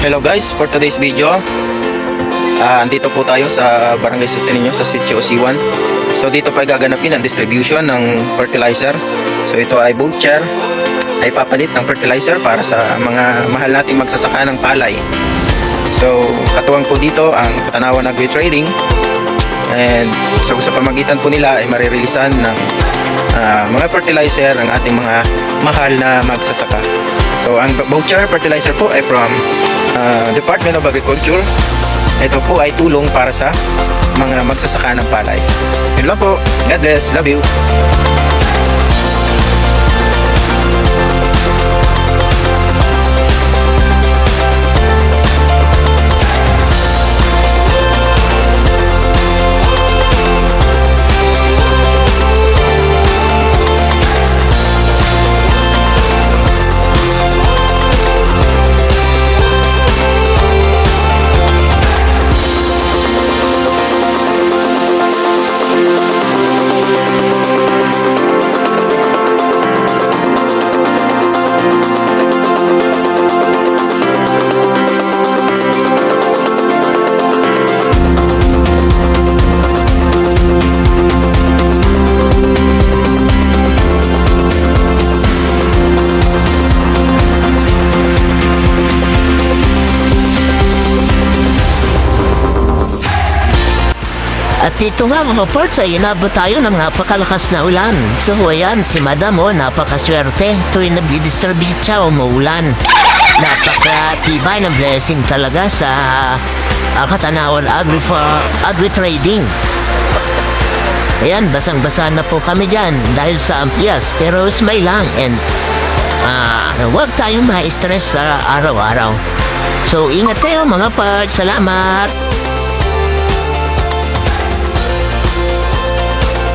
Hello guys, for today's video, ah andito po tayo sa Barangay ninyo sa Sitio Osiwan. So dito pa gaganapin ang distribution ng fertilizer. So ito ay voucher ay papalit ng fertilizer para sa mga mahal nating magsasaka ng palay. So katuwang po dito ang Katanawan Agri Trading and so sa pamagitan po nila ay maririlisan ng ah, mga fertilizer ang ating mga mahal na magsasaka. So ang voucher fertilizer po ay from ah, Department of Agriculture. Ito po ay tulong para sa mga magsasaka ng palay. Yun lang po. God bless. Love you. At dito nga mga parts ay inabot tayo ng napakalakas na ulan. So ayan, si Madam oh, napakaswerte. Tuwing nagdidistribute siya, umuulan. Napakatibay ng blessing talaga sa uh, Katanawan Agri, fa- Agri Trading. Ayan, basang-basa na po kami dyan dahil sa ampias. Pero smile lang and ah, huwag tayong ma-stress sa araw-araw. So ingat tayo mga parts. Salamat!